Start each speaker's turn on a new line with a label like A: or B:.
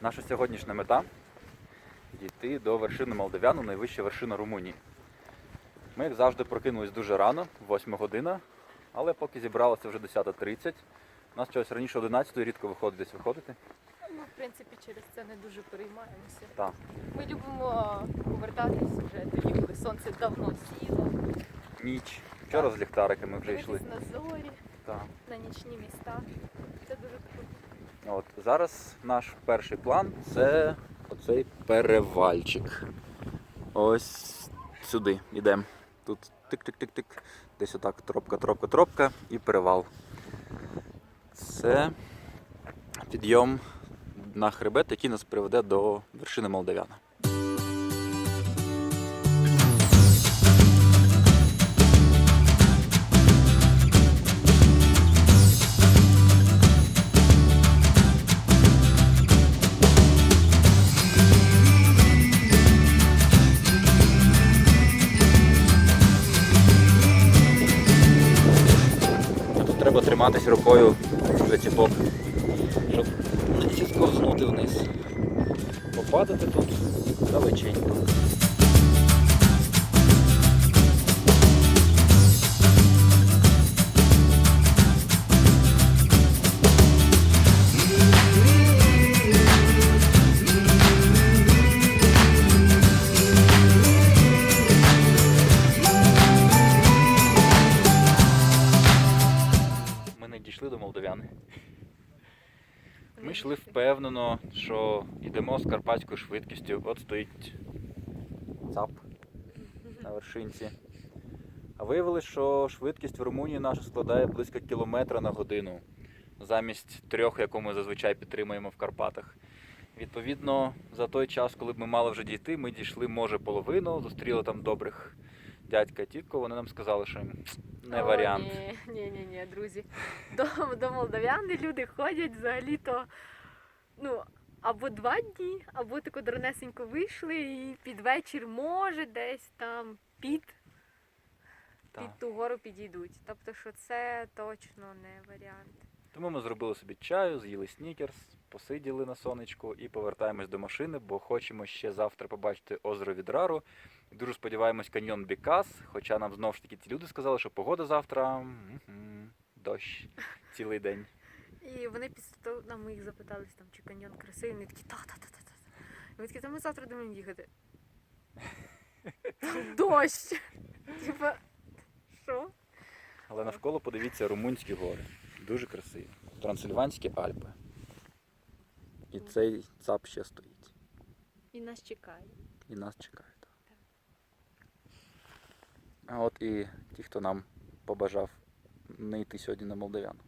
A: Наша сьогоднішня мета дійти до вершини Молдавяну, найвища вершина Румунії. Ми, як завжди, прокинулись дуже рано, 8 година, але поки зібралося вже 10.30. У нас чогось раніше 11 рідко виходить десь виходити.
B: Ми, в принципі, через це не дуже переймаємося.
A: Так.
B: Ми любимо повертатись вже тоді, коли сонце давно сіло.
A: Ніч. Вчора з ліхтариками вже
B: Дивитись
A: йшли.
B: на зорі,
A: Так.
B: на нічні міста. Це дуже круто.
A: От зараз наш перший план це оцей перевальчик. Ось сюди йдемо. Тут тик-тик-тик-тик. Десь отак тропка, тропка, тропка і перевал. Це підйом на хребет, який нас приведе до вершини Молдавяна. Треба триматись рукою за ціпок, щоб не зісковзнути вниз. Попадати тут далеченько. Дійшли. Ми йшли впевнено, що йдемо з карпатською швидкістю. От стоїть ЦАП на вершинці. А виявилось, що швидкість в Румунії наша складає близько кілометра на годину, замість трьох, яку ми зазвичай підтримуємо в Карпатах. Відповідно, за той час, коли б ми мали вже дійти, ми дійшли, може, половину, зустріли там добрих дядька тітко, вони нам сказали, що не
B: О,
A: варіант.
B: Ні, ні, ні, ні, друзі. До, до Молдавяни люди ходять взагалі-то ну, або два дні, або тако дронесенько вийшли і під вечір, може, десь там під,
A: Так.
B: під ту гору підійдуть. Тобто, що це точно не варіант.
A: Тому ми зробили собі чаю, з'їли снікерс, посиділи на сонечку і повертаємось до машини, бо хочемо ще завтра побачити озеро Відрару. Дуже сподіваємось каньйон Бікас, хоча нам знову ж таки ті люди сказали, що погода завтра дощ цілий день.
B: І вони після того нам ми їх запитались, там, чи каньйон красивий, вони такі та-та-та-та-та. Ми такі, та ми завтра будемо їхати. Там Дощ. Типа, що?
A: Але навколо подивіться румунські гори. Дуже красиві. Трансильванські Альпи. І цей ЦАП ще стоїть.
B: І нас чекає.
A: І нас чекає. так. А от і ті, хто нам побажав не йти сьогодні на Молдавяну.